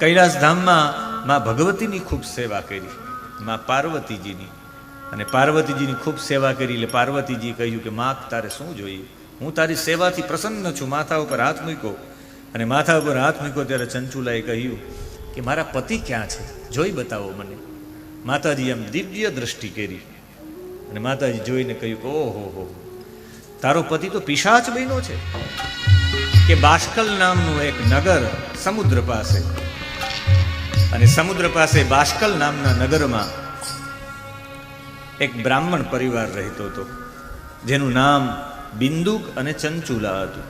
કૈલાસ ધામમાં માં ભગવતીની ખૂબ સેવા કરી, માં પાર્વતીજીની. અને પાર્વતીજીની ખૂબ સેવા કરી એટલે પાર્વતીજી કહ્યું કે માં તારે શું જોઈએ? હું તારી સેવાથી પ્રસન્ન છું. માથા ઉપર હાથ મૂક્યો. અને માથા ઉપર હાથ મૂક્યો ત્યારે ચંચુલાએ કહ્યું કે, મારા પતિ ક્યાં છે? જોઈ બતાવો મને. માતાજી એમ દિવ્ય દ્રષ્ટિ કરી. અને માતાજી જોઈને કહ્યું ઓહો હો. તારો પતિ તો પિશાચ બન્યો છે. કે બાષ્કલ નામનું એક નગર સમુદ્ર પાસે. અને સમુદ્ર પાસે બાષ્કલ નામના નગરમાં એક બ્રાહ્મણ પરિવાર રહેતો હતો, જેનું નામ બિંદુક અને ચંચુલા હતું.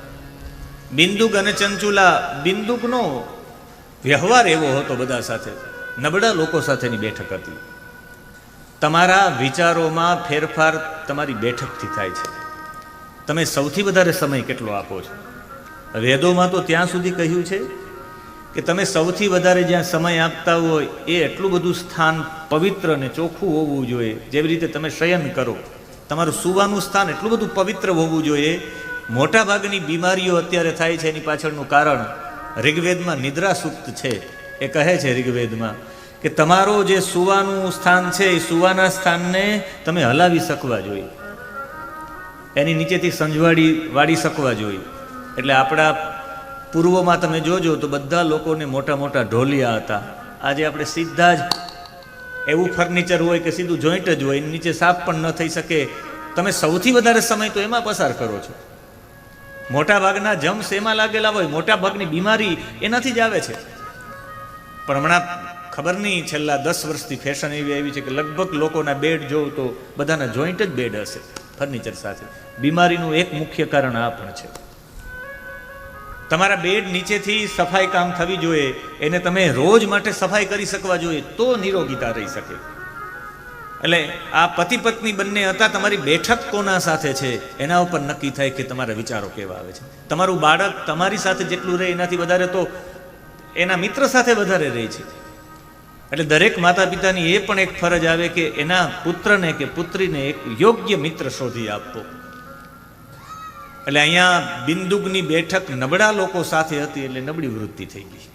બિંદુક અને ચંચુલા બિંદુકનો વ્યવહાર એવો હતો બધા સાથે, નબળા લોકો સાથેની બેઠક હતી. તમારા વિચારોમાં ફેરફાર તમારી બેઠકથી થાય છે. તમે સૌથી વધારે સમય કેટલો આપો છો? વેદોમાં તો ત્યાં સુધી કહ્યું છે કે તમે સૌથી વધારે જ્યાં સમય આપતા હોય એ એટલું બધું સ્થાન પવિત્ર અને ચોખ્ખું હોવું જોઈએ. જેવી રીતે તમે શયન કરો, તમારું સુવાનું સ્થાન એટલું બધું પવિત્ર હોવું જોઈએ. મોટાભાગની બીમારીઓ અત્યારે થાય છે એની પાછળનું કારણ ઋગ્વેદમાં નિદ્રા સુપ્ત છે. એ કહે છે ઋગ્વેદમાં કે તમારો જે સુવાનું સ્થાન છે એ સુવાના સ્થાનને તમે હલાવી શકવા જોઈએ. એની નીચેથી સંજવાડી વાળી શકવા જોઈએ. એટલે આપણા પૂર્વમાં તમે જોજો તો બધા લોકોને મોટા મોટા ઢોલિયા હતા. આજે આપણે સીધા જ એવું ફર્નિચર હોય કે સીધું જોઈન્ટ જ હોય નીચે સાફ પણ ન થઈ શકે. તમે સૌથી વધારે સમય તો એમાં પસાર કરો છો. મોટા ભાગના જમ્સ એમાં લાગેલા હોય, મોટા ભાગની બીમારી એનાથી જ આવે છે. પણ હમણાં ખબર નહીં, છેલ્લા દસ વર્ષથી ફેશન એવી આવી છે કે લગભગ લોકોના બેડ જોઉં તો બધાના જોઈન્ટ જ બેડ હશે ફર્નિચર સાથે. બીમારીનું એક મુખ્ય કારણ આ પણ છે. તમારા બેડ નીચેથી સફાઈ કામ થવી જોઈએ, એને તમે રોજ માટે સફાઈ કરી શકવા જોઈએ, તો નિરોગીતા રહી શકે. એટલે આ પતિ પત્ની બંને હતા, તમારી બેઠક કોના સાથે છે, એના ઉપર નક્કી થાય કે તમારા વિચારો કેવા આવે છે. તમારું બાળક તમારી સાથે જેટલું રહે એનાથી વધારે તો એના મિત્ર સાથે વધારે રહે છે. એટલે દરેક માતા પિતાની એ પણ એક ફરજ આવે કે એના પુત્રને કે પુત્રીને એક યોગ્ય મિત્ર શોધી આપવો. એટલે અહીંયા બિંદુકની બેઠક નબળા લોકો સાથે હતી એટલે નબળી વૃત્તિ થઈ ગઈ.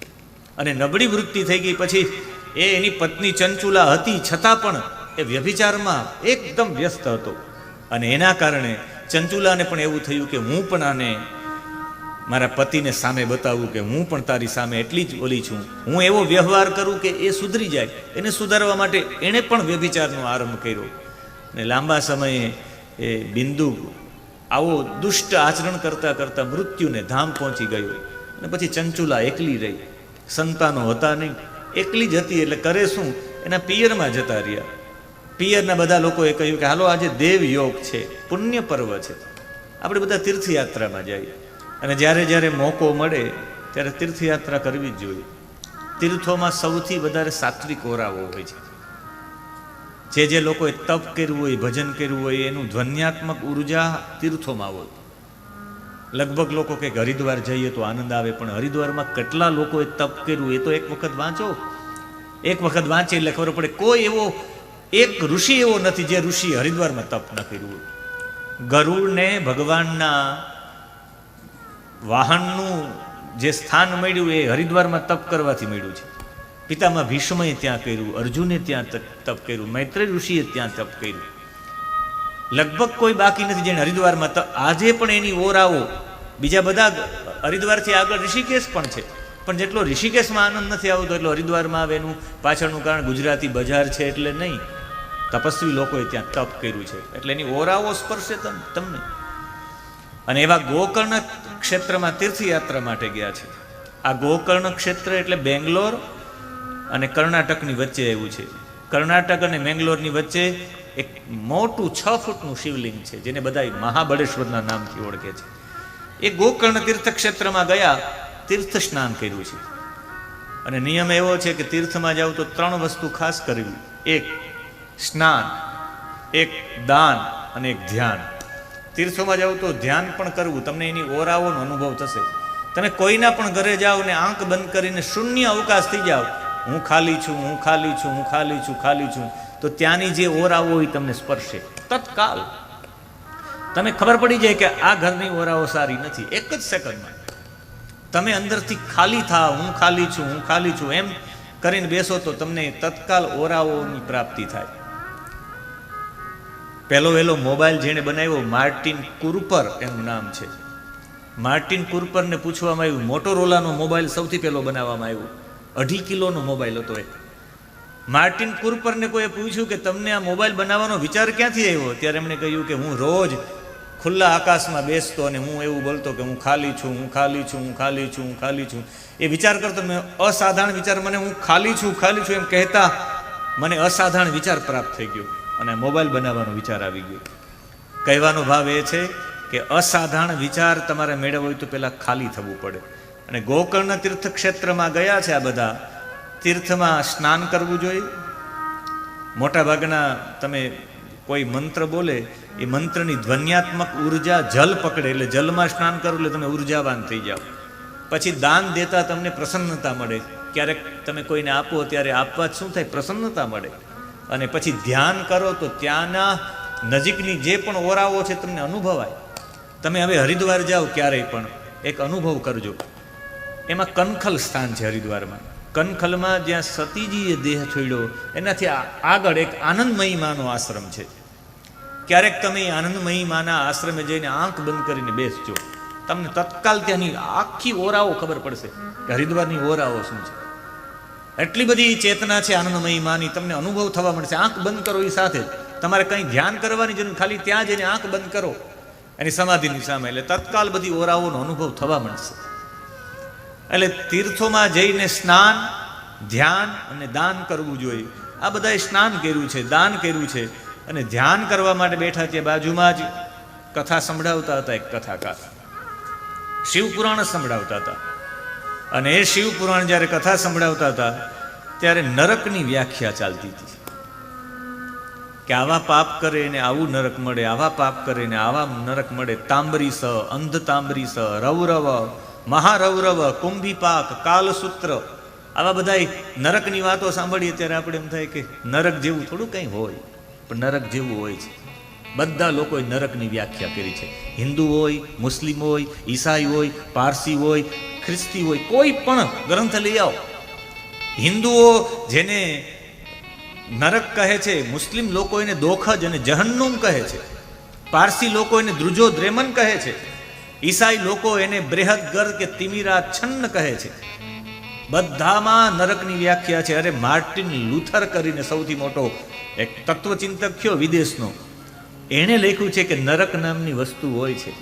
અને નબળી વૃત્તિ થઈ ગઈ પછી એ એની પત્ની ચંચુલા હતી છતાં પણ એ વ્યભિચારમાં એકદમ વ્યસ્ત હતો. અને એના કારણે ચંચુલાને પણ એવું થયું કે હું પણ આને મારા પતિને સામે બતાવું કે હું પણ તારી સામે એટલી જ ઓલી છું. હું એવો વ્યવહાર કરું કે એ સુધરી જાય. એને સુધારવા માટે એણે પણ વ્યભિચારનો આરંભ કર્યો. અને લાંબા સમયે એ બિંદુ આવો દુષ્ટ આચરણ કરતા કરતા મૃત્યુને ધામ પહોંચી ગયું. અને પછી ચંચુલા એકલી રહી. સંતાનો હતા નહીં. એકલી જ હતી એટલે કરે શું? એના પિયરમાં જતા રહ્યા. પિયરના બધા લોકોએ કહ્યું કે હાલો, આજે દેવ યોગ છે, પુણ્ય પર્વ છે. આપણે બધા તીર્થયાત્રામાં જઈએ. અને જ્યારે જ્યારે મોકો મળે, ત્યારે તીર્થયાત્રા કરવી જ જોઈએ. તીર્થોમાં સૌથી વધારે સાત્વિક ઓરાવો હોય છે. જે જે લોકોએ તપ કર્યું હોય, ભજન કર્યું હોય, એનું ધ્વન્યાત્મક ઊર્જા તીર્થોમાં હોય. લગભગ લોકો કે હરિદ્વાર જઈએ તો આનંદ આવે, પણ હરિદ્વારમાં કેટલા લોકોએ તપ કર્યું, એ તો એક વખત વાંચો. એક વખત વાંચે એટલે ખબર પડે, કોઈ એવો, એક ઋષિ એવો નથી જે ઋષિ હરિદ્વારમાં તપ ન કર્યું હોય. ગરુડને ભગવાનના વાહનનું જે સ્થાન મળ્યું, એ હરિદ્વારમાં તપ કરવાથી મળ્યું છે. પિતામાં ભીષ્મએ ત્યાં કર્યું, અર્જુને ત્યાં તપ કર્યું, મૈત્રેય ઋષિએ ત્યાં તપ કર્યું. લગભગ કોઈ બાકી નથી જેને હરિદ્વારમાં તપ આજે પણ એની ઓરાઓ બીજા બધા હરિદ્વારથી આગળ ઋષિકેશ પણ છે. પણ જેટલો ઋષિકેશમાં આનંદ નથી આવતો, એટલો હરિદ્વારમાં આવે એનું પાછળનું કારણ ગુજરાતી બજાર છે એટલે નહીં. તપસ્વી લોકોએ ત્યાં તપ કર્યું છે. એટલે એની ઓરાઓ સ્પર્શે તમ, તમને. અને એવા ગોકર્ણ ક્ષેત્રમાં તીર્થયાત્રા માટે ગયા છે. આ ગોકર્ણ ક્ષેત્ર એટલે બેંગ્લોર અને કર્ણાટકની વચ્ચે એવું છે. કર્ણાટક અને મેંગ્લોરની વચ્ચે એક મોટું છ ફૂટનું શિવલિંગ છે, જેને બધા મહાબળેશ્વરના નામથી ઓળખે છે. એ ગોકર્ણ તીર્થ ક્ષેત્રમાં ગયા, તીર્થ સ્નાન કર્યું છે. અને નિયમ એવો છે કે તીર્થમાં જાવ તો ત્રણ વસ્તુ ખાસ કરવી. એક, સ્નાન, એક, દાન અને એક ધ્યાન. તીર્થોમાં જાવ તો ધ્યાન પણ કરવું, તમને એની ઓરાઓનો અનુભવ થશે. તમે કોઈના પણ ઘરે જાઓ ને આંખ બંધ કરીને શૂન્ય અવકાશ થઈ જાઓ હું ખાલી છું, હું ખાલી છું, હું ખાલી છું ખાલી છું. તો ત્યાંની જે ઓરાઓ હોય તમને સ્પર્શે. તત્કાલ. તમે ખબર પડી જાય કે આ ઘરની ઓરાઓ સારી નથી. એક જ સેકન્ડમાં. તમે અંદરથી ખાલી થા, હું ખાલી છું, હું ખાલી છું. એમ કરીને બેસો તો તમને તત્કાલ ઓરાઓની પ્રાપ્તિ થાય. પહેલો વહેલો મોબાઈલ જેણે બનાવ્યો, માર્ટિન કુરપર એનું નામ છે. માર્ટિન કુરપરને પૂછવામાં આવ્યું, મોટોરોલાનો મોબાઈલ સૌથી પહેલો બનાવવામાં આવ્યો. અઢી કિલોનો મોબાઈલ હતો એ માર્ટિન કુરપરને કોઈએ પૂછ્યું કે તમને આ મોબાઈલ બનાવવાનો વિચાર ક્યાંથી આવ્યો? ત્યારે એમણે કહ્યું કે હું રોજ ખુલ્લા આકાશમાં બેસતો અને હું એવું બોલતો કે હું ખાલી છું, હું ખાલી છું, હું ખાલી છું, હું ખાલી છું. એ વિચાર કરતો મેં, અસાધારણ વિચાર, મને હું ખાલી છું ખાલી છું એમ કહેતા મને અસાધારણ વિચાર પ્રાપ્ત થઈ ગયો અને મોબાઈલ બનાવવાનો વિચાર આવી ગયો. કહેવાનો ભાવ એ છે કે અસાધારણ વિચાર તમારે મેળવવો હોય તો પહેલાં ખાલી થવું પડે. અને ગોકર્ણ તીર્થ ક્ષેત્રમાં ગયા છે આ બધા. તીર્થમાં સ્નાન કરવું જોઈએ. મોટાભાગના તમે કોઈ મંત્ર બોલે, એ મંત્રની ધ્વન્યાત્મક ઊર્જા જલ પકડે, એટલે જલમાં સ્નાન કરો એટલે તમે ઉર્જાવાન થઈ જાઓ. પછી દાન દેતા તમને પ્રસન્નતા મળે. ક્યારેક તમે કોઈને આપો, ત્યારે આપવા શું થાય? પ્રસન્નતા મળે. અને પછી ધ્યાન કરો તો ત્યાંના નજીકની જે પણ ઓરાઓ છે, તમને અનુભવાય. તમે હવે હરિદ્વાર જાઓ ક્યારેય પણ. એક અનુભવ કરજો. એમાં કનખલ સ્થાન છે હરિદ્વારમાં. કનખલમાં જ્યાં સતીજીએ દેહ છોડ્યો, એનાથી આગળ એક આનંદમયી માનો આશ્રમ છે. ક્યારેક તમે આનંદમયી માના આશ્રમે જઈને આંખ બંધ કરીને બેસજો. તમને તત્કાલ ત્યાંની આખી ઓરાઓ ખબર પડશે કે હરિદ્વારની ઓરાઓ શું છે. એટલી બધી ચેતના છે આનંદમયી માની, તમને અનુભવ થવા મળશે. આંખ બંધ કરો એ સાથે. તમારે કંઈ ધ્યાન કરવાની જરૂર, ખાલી ત્યાં જઈને આંખ બંધ કરો. એની સમાધિની સામે એટલે તત્કાલ બધી ઓરાઓનો અનુભવ થવા મળશે. એટલે તીર્થોમાં જઈને સ્નાન, ધ્યાન અને દાન કરવું જોઈએ. આ બધાએ સ્નાન કર્યું છે, દાન કર્યું છે. અને ધ્યાન કરવા માટે બેઠા છે બાજુમાં જ કથા સંભળાવતા હતા એક કથાકાર. શિવપુરાણ સંભળાવતા હતા. અને એ શિવપુરાણ જ્યારે કથા સંભળાવતા હતા, ત્યારે નરકની વ્યાખ્યા ચાલતી હતી. કે આવા પાપ કરે ને આવું નરક મળે, આવા પાપ કરે ને આવા નરક મળે. તાંબરી સ, અંધ તાંબરી સ, રૌરવ મહારૌરવ, કુંભીપાક, કાલસૂત્ર. આવા બધા નરકની વાતો સાંભળીએ ત્યારે આપણે એમ થાય કે નરક જેવું થોડું કંઈ હોય, પણ નરક જેવું હોય છે. બધા લોકોએ નરકની વ્યાખ્યા કરી છે. હિન્દુ હોય, મુસ્લિમ હોય, ઈસાઈ હોય, પારસી હોય, ખ્રિસ્તી હોય, કોઈ પણ ગ્રંથ લઈ આવો. હિન્દુઓ જેને નરક કહે છે, મુસ્લિમ લોકો એને દોખજ અને જહન્નુમ કહે છે. પારસી લોકો એને દ્રુજો દ્રેમન કહે છે. ઈસાઈ લોકો એને બૃહદ ગર કે તિમિરા છન્ન કહે છે. બધામાં નરકની વ્યાખ્યા છે. અરે માર્ટિન લુથર કરીને સૌથી મોટો એક તત્વચિંતક થયો વિદેશનો. એણે લખ્યું છે કે નરક નામની વસ્તુ હોય છે.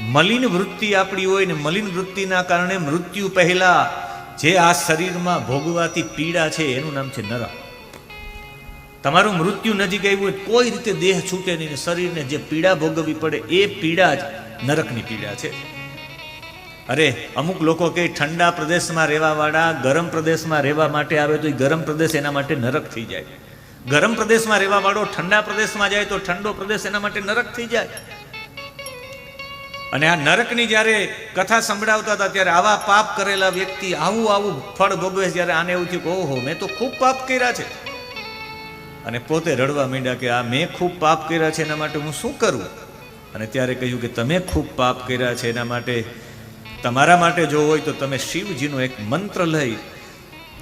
મલિન વૃત્તિ આપણી હોય ને મલિન વૃત્તિના કારણે મૃત્યુ પહેલા જે આ શરીરમાં ભોગવાતી પીડા છે, એનું નામ છે નરક. તમારું મૃત્યુ નજીક આવ્યું હોય કોઈ રીતે દેહ છૂટે નહીં શરીરને જે પીડા ભોગવવી પડે એ પીડા જ નરકની પીડા છે. અરે, અમુક લોકો કે ઠંડા પ્રદેશમાં રહેવા વાળા ગરમ પ્રદેશમાં રહેવા માટે આવે તો એ ગરમ પ્રદેશ એના માટે નરક થઈ જાય. ગરમ પ્રદેશમાં રહેવા વાળો ઠંડા પ્રદેશમાં જાય તો ઠંડો પ્રદેશ એના માટે નરક થઈ જાય. અને આ નરકની જ્યારે કથા સંભળાવતા હતા, ત્યારે આવા પાપ કરેલા વ્યક્તિ આવું આવું ફળ ભોગવે જ્યારે આને એવું થયું ઓહો, મેં તો ખૂબ પાપ કર્યા છે. અને પોતે રડવા માંડ્યા કે, આ મેં ખૂબ પાપ કર્યા છે, એના માટે હું શું કરું? અને ત્યારે કહ્યું કે તમે ખૂબ પાપ કર્યા છે એના માટે, તમારા માટે જો હોય તો તમે શિવજીનો એક મંત્ર લઈ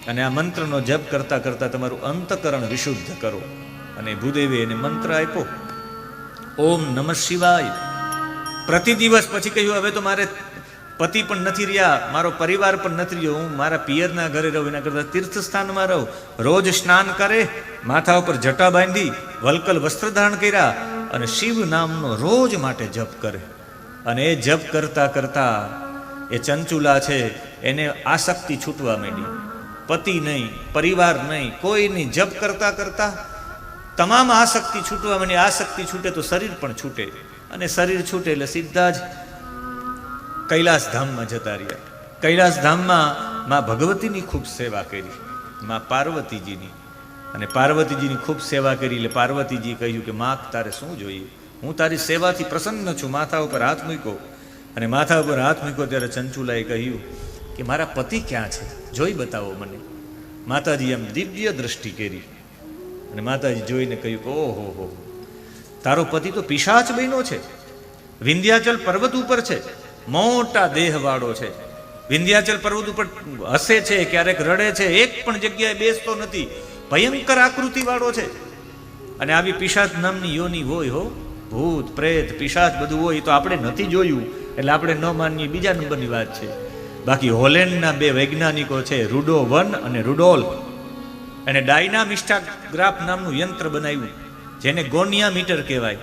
અને આ મંત્રનો જપ કરતા કરતા તમારું અંતકરણ વિશુદ્ધ કરો. અને ભૂદેવે એને મંત્ર આપ્યો. ઓમ નમઃ શિવાય. પ્રતિ દિવસ પછી કહ્યું, હવે તો મારે પતિ પણ નથી રહ્યા, મારો પરિવાર પણ નથી રહ્યો. હું મારા પિયરના ઘરે રહું, એના કરતાં તીર્થસ્થાનમાં રહું. રોજ સ્નાન કરે, માથા ઉપર જટા બાંધી, વલકલ વસ્ત્ર ધારણ કર્યા. અને શિવ નામનો રોજ માટે જપ કરે. અને એ જપ કરતા કરતા એ ચંચુલા છે, એને આસક્તિ છૂટવા માંડી. પતિ નહીં, પરિવાર નહીં, કોઈ નહીં, જપ કરતા કરતા તમામ આસક્તિ છૂટવા માંડી. આસક્તિ છૂટે તો શરીર પણ છૂટે. અને શરીર છૂટે એટલે સીધા જ કૈલાસ ધામમાં જતા રહ્યા. કૈલાસ ધામમાં માં ભગવતીની ખૂબ સેવા કરી, માં પાર્વતીજીની. અને પાર્વતીજીની ખૂબ સેવા કરી, એટલે પાર્વતીજી કહ્યું કે માં તારે શું જોઈએ? હું તારી સેવાથી પ્રસન્ન છું. માથા ઉપર હાથ મૂક્યો. અને માથા ઉપર હાથ મૂક્યો ત્યારે ચંચુલાએ કહ્યું કે, મારા પતિ ક્યાં છે? જોઈ બતાવો મને. માતાજી એમ દિવ્ય દ્રષ્ટિ કરી. અને માતાજી જોઈને કહ્યું કે, ઓહો હો. તારો પતિ તો પિશાચ બન્યો છે. વિંધ્યાચલ પર્વત ઉપર છે. મોટા દેહવાળો છે. વિંધ્યાચલ પર્વત ઉપર હસે છે, ક્યારેક રડે છે. એક પણ જગ્યાએ બેસતો નથી. ભયંકર આકૃતિ વાળો છે. અને આવી પિશાચ નામની યોની હોય હો, ભૂત, પ્રેત, પિશાચ બધું હોય તો આપણે નથી જોયું. એટલે આપણે ન માનીએ, બીજા નંબરની વાત છે. બાકી હોલેન્ડના બે વૈજ્ઞાનિકો છે રૂડો વન અને રૂડોલ. એને ડાયનામિસ્ટાગ્રાફ નામનું યંત્ર બનાવ્યું, જેને ગોનિયા મીટર કહેવાય.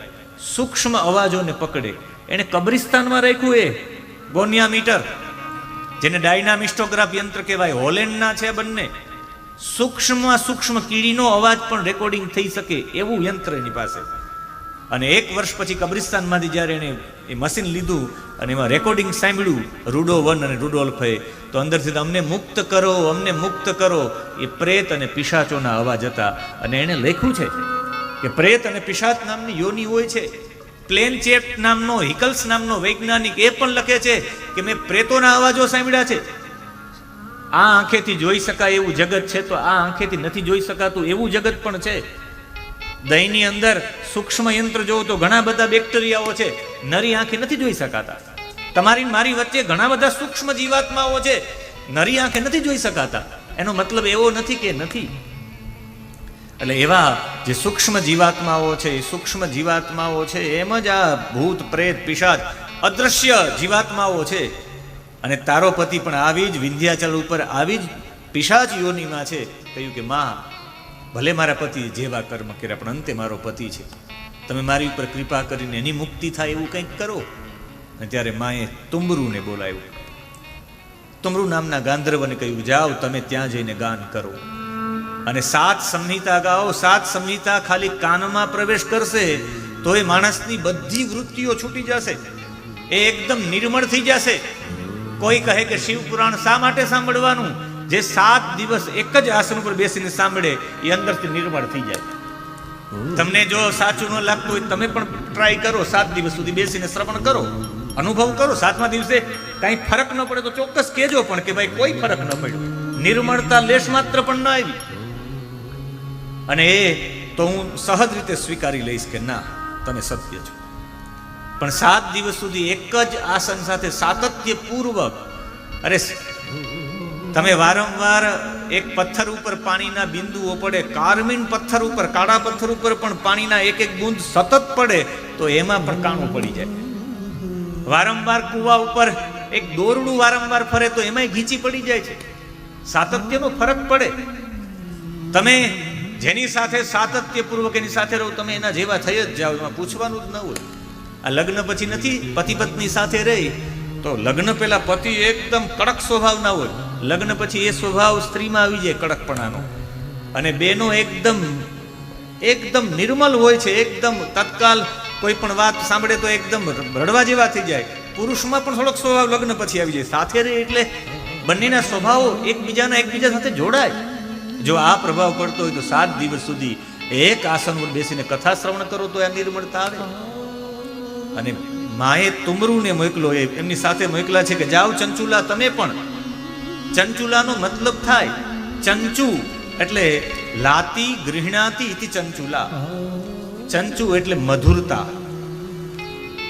સૂક્ષ્મ અવાજોને પકડે. એને કબ્રિસ્તાનમાં રાખ્યું એ ગોનિયા મીટર જેને ડાયનામિસ્ટોગ્રાફ યંત્ર કહેવાય. હોલેન્ડના છે બંને. સૂક્ષ્મમાં સૂક્ષ્મ કીડીનો અવાજ પણ રેકોર્ડિંગ થઈ શકે એવું યંત્ર એની પાસે. અને એક વર્ષ પછી કબ્રિસ્તાનમાંથી જ્યારે એણે એ મશીન લીધું અને એમાં રેકોર્ડિંગ સાંભળ્યું, રૂડો વન અને રૂડોલ્ફે તો અંદરથી અમને મુક્ત કરો, અમને મુક્ત કરો, એ પ્રેત અને પિશાચોના અવાજ હતા. અને એણે લખ્યું છે કે પ્રેત અને પિશાચ નામની યોની હોય છે. પ્લેન ચેપ નામનો, હિકલ્સ નામનો વૈજ્ઞાનિક એ પણ લખે છે કે મેં પ્રેતોના અવાજો સાંભળ્યા છે. આ આંખેથી જોઈ શકાય એવું જગત છે, તો આ આંખેથી નથી જોઈ શકાતું, એવું જગત પણ છે. દહીંની અંદર સૂક્ષ્મ યંત્ર જોવો તો ઘણા બધા બેક્ટેરિયાઓ છે, નરી આંખે નથી જોઈ શકાતા. તમારી મારી વચ્ચે ઘણા બધા સૂક્ષ્મ જીવાત્માઓ છે, નરી આંખે નથી જોઈ શકાતા. એનો મતલબ એવો નથી કે નથી. એટલે એવા જે સૂક્ષ્મ જીવાત્માઓ છે, એ સૂક્ષ્મ જીવાત્માઓ છે, એમ જ આ ભૂત, પ્રેત, પિશાચ અદ્રશ્ય જીવાત્માઓ છે. અને તારો પતિ પણ આવી જ, વિંધ્યાચલ ઉપર આવી જ, પિશાચ યોનીમાં છે. કહ્યું કે, માં, ભલે મારા પતિ જેવા કર્મ કર્યા, પણ અંતે મારો પતિ છે. તમે મારી ઉપર કૃપા કરીને એની મુક્તિ થાય એવું કંઈક કરો. અને ત્યારે માએ તુંબરુને બોલાવ્યું. તુમરુ નામના ગાંધર્વને કહ્યું, જાઓ, તમે ત્યાં જઈને ગાન કરો. અને સાત સંહિતા ગાઓ, સાત સંહિતા ખાલી કાનમાં પ્રવેશ કરશે તો એ માણસની બધી વૃત્તિઓ છૂટી જશે. એ એકદમ નિર્મળ થઈ જશે. કોઈ કહે કે શિવ પુરાણ શા માટે સાંભળવાનું? જે સાત દિવસ એક જ આસન ઉપર બેસીને સાંભળે, એ અંદરથી નિર્મળ થઈ જાય. તમને જો સાચું ન લાગતું હોય, તમે પણ ટ્રાય કરો, સાત દિવસ સુધી બેસીને શ્રવણ કરો. અનુભવ કરો, સાતમા દિવસે કાંઈ ફરક ન પડે તો ચોક્કસ કહેજો પણ કે ભાઈ કોઈ ફરક ન પડ્યો. નિર્મળતા લેશ માત્ર પણ ન આવી. અને એ તો હું સહજ રીતે સ્વીકારી લઈશ કે ના તમે સત્ય છો. પણ સાત દિવસ સુધી એક જ આસન સાથે સાતત્યપૂર્વક, અરે તમે વારંવાર એક પથ્થર ઉપર પાણીના બિંદુઓ પડે, કાર્મિન પથ્થર ઉપર, કાળા પથ્થર ઉપર પણ પાણીના એક એક બુંદ સતત પડે, તો એમાં પણ કાણું પડી જાય. વારંવાર કૂવા ઉપર એક દોરડું વારંવાર ફરે, તો એમાંય ઘીચી પડી જાય છે. સાતત્યનો ફરક પડે. તમે જેની સાથે સાતત્યપૂર્વક એની સાથે રહો, તમે એના જેવા થઈ જ જાઓ, એમાં પૂછવાનું જ ન હોય. આ લગ્ન પછી નથી? પતિ પત્ની સાથે રહી? તો લગ્ન પહેલા પતિ એકદમ કડક સ્વભાવના હોય. લગ્ન પછી એ સ્વભાવ સ્ત્રીમાં આવી જાય કડકપણાનો. અને બેનો એકદમ એકદમ નિર્મલ હોય છે, એકદમ તત્કાલ કોઈ પણ વાત સાંભળે તો એકદમ રડવા જેવા થઈ જાય. પુરુષમાં પણ થોડોક સ્વભાવ લગ્ન પછી આવી જાય. સાથે રહે એટલે બંનેના સ્વભાવો એકબીજાના એકબીજા સાથે જોડાય. જો આ પ્રભાવ પડતો હોય તો સાત દિવસ સુધી એક આસન પર બેસીને કથા શ્રવણ કરો તો આ નિર્મળતા આવે. અને માએ તુમરુને મોકલો એ એમની સાથે મોકલા છે કે જાઓ ચંચુલા, તમે પણ. ચંચુલાનો મતલબ થાય ચંચુ એટલે લાતી, ગૃહણાતી ઇતિ ચંચુલા. ચંચુ એટલે મધુરતા.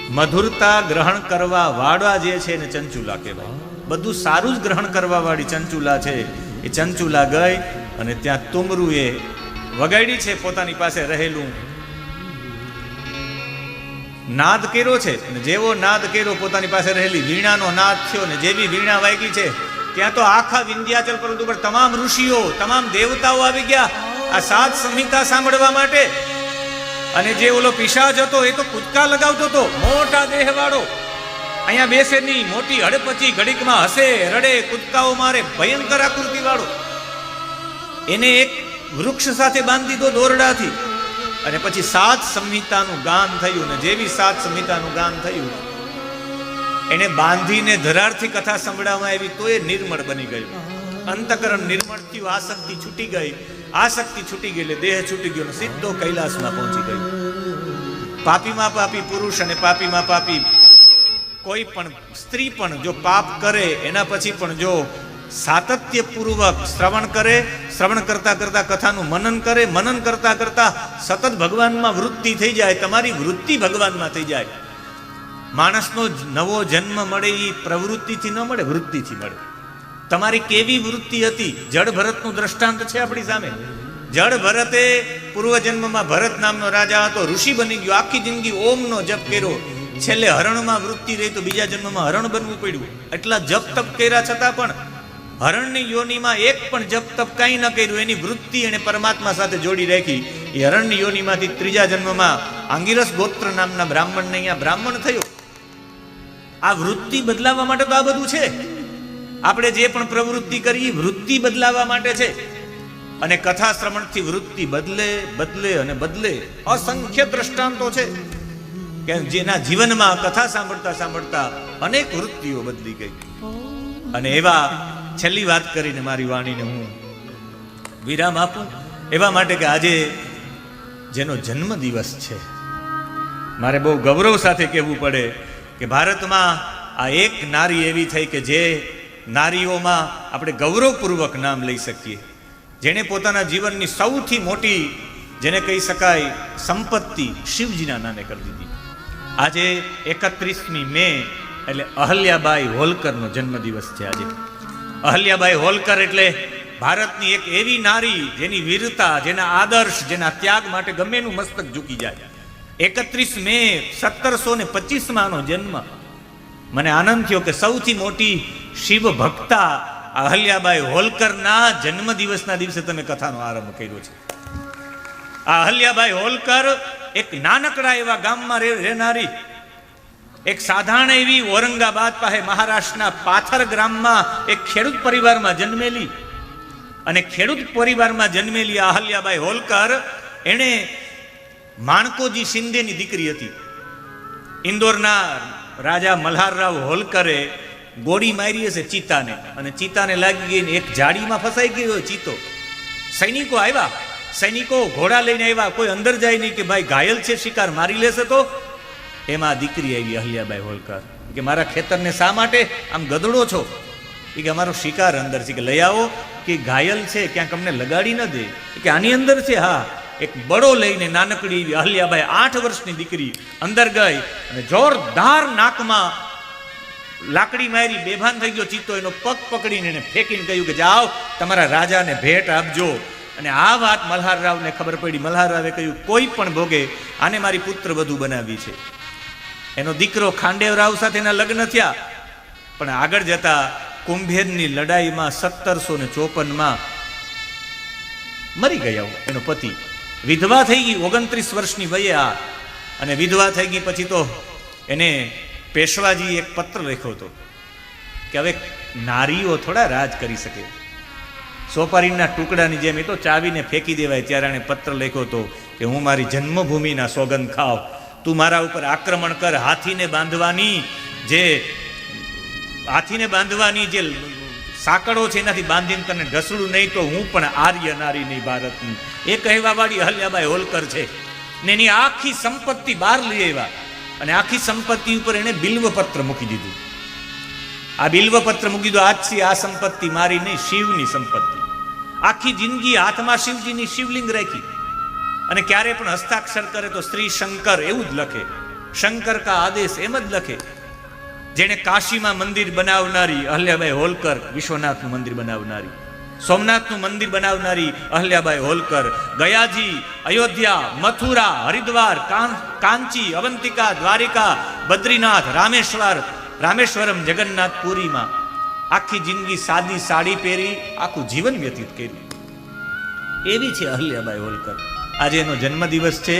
મધુરતા ગ્રહણ કરવા વાળા જે છે એને ચંચુલા કહેવાય. બધું સારું જ ગ્રહણ કરવા વાળી ચંચુલા છે. એ ચંચુલા ગઈ અને ત્યાં તુમરુએ વગાડી છે પોતાની પાસે રહેલું નાદ કર્યો છે અને જેવો નાદ કર્યો પોતાની પાસે રહેલી વીણાનો નાદ થયો ને જેવી વીણા વાગી છે, ત્યાં તો આખા વિંધ્યાચલ પર્વત ઉપર તમામ ઋષિઓ, તમામ દેવતાઓ આવી ગયા આ સાત સંહિતા સાંભળવા માટે. અને જે ઓલો પિશાચ હતો એ તો કૂદકા લગાવતો હતો, મોટા દેહવાળો. અહીંયા બેસે નહીં, મોટી હડપચી ઘડીકમાં હસે, રડે, કૂદકાઓ મારે, ભયંકર આકૃતિ વાળો એને એક વૃક્ષ સાથે બાંધી દો દોરડાથી. અને પછી સાત સંહિતાનું ગાન થયું ને જેવી સાત સંહિતાનું ગાન થયું, એને બાંધીને ધરારથી કથા સંભળાવવામાં આવી તો એ નિર્મળ બની ગયું. અંતકરણ નિર્મળ થયું, આસક્તિ છૂટી ગઈ. આસક્તિ છૂટી ગઈ એટલે દેહ છૂટી ગયો સીધો કૈલાસમાં પહોંચી ગયો. પાપીમાં પાપી પુરુષ અને પાપીમાં પાપી કોઈ પણ સ્ત્રી પણ જો પાપ કરે, એના પછી પણ જો સાતત્યપૂર્વક શ્રવણ કરે, શ્રવણ કરતા કરતા કથાનું મનન કરે, મનન કરતા કરતા સતત ભગવાનમાં વૃત્તિ થઈ જાય, તમારી વૃત્તિ ભગવાનમાં થઈ જાય. માણસનો નવો જન્મ મળે એ પ્રવૃત્તિથી ન મળે, વૃત્તિથી મળે. તમારી કેવી વૃત્તિ હતી? જળ ભરતનું દ્રષ્ટાંત છે આપણી સામે. જળ ભરતે પૂર્વજન્મમાં ભરત નામનો રાજા હતો, ઋષિ બની ગયો, આખી જિંદગી ઓમનો જપ કર્યો. છેલ્લે હરણમાં વૃત્તિ રહી તો બીજા જન્મમાં હરણ બનવું પડ્યું. એટલા જપ તપ કર્યા છતાં પણ હરણની યોનિમાં એક પણ જપ તપ કાંઈ ન કર્યું. એની વૃત્તિ એને પરમાત્મા સાથે જોડી રાખી. એ હરણની યોનિમાંથી ત્રીજા જન્મમાં આંગિરસ ગોત્ર નામના બ્રાહ્મણને અહીંયા બ્રાહ્મણ થયો. આ વૃત્તિ બદલાવવા માટે તો આ બધું છે. આપણે જે પણ પ્રવૃત્તિ કરી, વૃત્તિ બદલાવવા માટે છે. અને કથા શ્રવણથી વૃત્તિ બદલે બદલે અને બદલે અસંખ્ય દ્રષ્ટાંતો છે. કે જેના જીવનમાં કથા સાંભળતા સાંભળતા અનેક વૃત્તિઓ બદલી ગઈ. અને એવા છેલ્લી વાત કરીને મારી વાણીને હું વિરામ આપું. એવા માટે કે આજે જેનો જન્મ દિવસ છે, મારે બહુ ગૌરવ સાથે કહેવું પડે કે ભારતમાં આ એક નારી એવી થઈ કે જે નારીઓમાં આપણે ગૌરવપૂર્વક નામ લઈ શકીએ. જેણે પોતાના જીવનની સૌથી મોટી, જેને કહી શકાય, સંપત્તિ શિવજીના નામે કરી દીધી. આજે એકત્રીસમી મે એટલે અહલ્યાબાઈ હોલકરનો જન્મદિવસ છે આજે. અહલ્યાબાઈ હોલકર એટલે ભારતની એક એવી નારી જેની વીરતા, જેના આદર્શ, જેના ત્યાગ માટે ગમે એનું મસ્તક ઝૂકી જાય. એકત્રીસ મે સત્તરસો ને પચીસમાંનો જન્મ. મને આનંદ થયો કે સૌથી મોટી શિવ ભક્તા અહલ્યાબાઈ હોલકરના જન્મ દિવસના દિવસે તમે કથાનો આરંભ કર્યો છે. આ અહલ્યાબાઈ હોલકર એક નાનકડા એવા ગામમાં રહે- રહેનારી એક સાધારણ એવી ઔરંગાબાદ પાસે મહારાષ્ટ્રના પાથર ગ્રામમાં એક ખેડૂત પરિવારમાં જન્મેલી. અને ખેડૂત પરિવારમાં જન્મેલી અહલ્યાબાઈ હોલકર, એણે માણકોજી શિંદેની દીકરી હતી. ઇન્દોરના રાજા મલ્હારરાવ હોલકરે ગોળી મારી હશે ચિત્તાને અને ચિત્તાને લાગી ગઈને એક જાળીમાં ફસાઈ ગયો ચિત્તો સૈનિકો આવ્યા. સૈનિકો ઘોડા લઈને આવ્યા. કોઈ અંદર જાય નહીં કે ભાઈ ઘાયલ છે, શિકાર મારી લેશે તો? એમાં દીકરી આવી, અહલ્યાબાઈ હોલકર. કે, મારા ખેતરને શા માટે? આમ ગદડો છો. એ કે, અમારો શિકાર અંદર છે. કે, લઈ આવો. કે ઘાયલ છે, ક્યાંક અમને લગાડી ન દે. કે, આની અંદર છે? હા. એક બડો લઈને નાનકડી એવી અહલ્યાબાઈ આઠ વર્ષની દીકરી અંદર ગઈ અને જોરદાર નાકમાં લાકડી મારી બેભાન થઈ ગયો ચિત્તો એનો પગ પકડીને એને ફેંકીને કહ્યું કે, જાઓ, તમારા રાજાને ભેટ આપજો. અને આ વાત મલ્હારરાવને ખબર પડી. મલ્હારરાવે કહ્યું, કોઈ પણ ભોગે આને મારી પુત્ર વધુ બનાવી છે. એનો દીકરો ખાંડેવરાવ સાથે એના લગ્ન થયા. પણ આગળ જતા કુંભેરની લડાઈમાં સત્તરસો ને ચોપનમાં મરી ગયા એનો પતિ. વિધવા થઈ ગઈ ઓગણત્રીસ વર્ષની વયે આ. અને વિધવા થઈ ગઈ પછી તો એને પેશવાજી એક પત્ર લખ્યો હતો કે હવે નારીઓ થોડા રાજ કરી શકે. સોપારીના ટુકડાની જેમ એ તો ચાવીને ફેંકી દેવાય ત્યારે એણે પત્ર લખ્યો હતો કે હું મારી જન્મભૂમિના સોગંદ ખાવ. તું મારા ઉપર આક્રમણ કર, હાથીને બાંધવાની જે, હાથીને બાંધવાની જે સાંકળો છે એનાથી બાંધીને તને ઢસડું નહીં તો હું પણ આર્ય નારી નહીં ભારતની. એ કહેવાવાળી અહલ્યાબાઈ હોલકર છે ને એની આખી સંપત્તિ બહાર લઈ આવ્યા અને આખી સંપત્તિ ઉપર એણે બિલ્વપત્ર મૂકી દીધું. આ બિલ્વપત્ર મૂકી દીધું, આજથી આ સંપત્તિ મારી નહીં, શિવની સંપત્તિ. આખી જિંદગી હાથમાં શિવજીની શિવલિંગ રાખી. અને ક્યારે પણ હસ્તાક્ષર કરે તો શ્રી શંકર એવું જ લખે. શંકર કા આદેશ એમ જ લખે. જેણે કાશીમાં મંદિર બનાવનારી અહલ્યાબાઈ હોલકર, વિશ્વનાથનું મંદિર બનાવનારી, સોમનાથનું મંદિર બનાવનારી અહલ્યાબાઈ હોલકર, ગયાજી, અયોધ્યા, મથુરા, હરિદ્વાર કાંચી, અવંતિકા, દ્વારિકા, બદ્રીનાથ, રામેશ્વર, રામેશ્વરમ જગન્નાથ પુરીમાં આખી જિંદગી સાદી સાડી પહેરી, આખું જીવન વ્યતીત કર્યું. એવી છે અહલ્યાબાઈ હોલકર. આજે એનો જન્મદિવસ છે,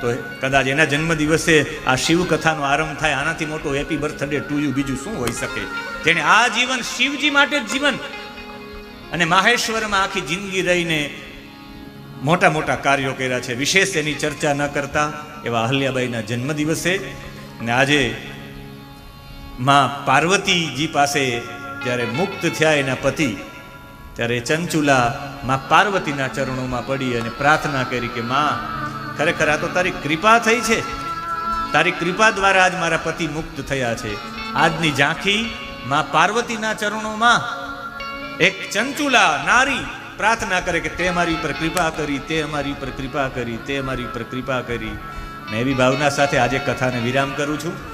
તો કદાચ એના જન્મદિવસે આ શિવ કથાનો આરંભ થાય, આનાથી મોટો હેપી બર્થડે ટુ યુ બીજું શું હોઈ શકે? જેને આ જીવન શિવજી માટે જ જીવન અને માહેશ્વરમાં આખી જિંદગી રહીને મોટા મોટા કાર્યો કર્યા છે. વિશેષ એની ચર્ચા ન કરતા એવા અહલ્યાબાઈના જન્મદિવસે અને આજે માં પાર્વતીજી પાસે જ્યારે મુક્ત થયા એના પતિ ત્યારે ચંચુલા માં પાર્વતીના ચરણોમાં પડી અને પ્રાર્થના કરી કે, માં, ખરેખર આ તો તારી કૃપા થઈ છે. તારી કૃપા દ્વારા આજ મારા પતિ મુક્ત થયા છે. આજની ઝાંખી માં પાર્વતીના ચરણોમાં. એક ચંચુલા નારી પ્રાર્થના કરે કે, તે મારી ઉપર કૃપા કરી, તે અમારી ઉપર કૃપા કરી, તે અમારી ઉપર કૃપા કરી. ને એવી ભાવના સાથે આજે કથાને વિરામ કરું છું.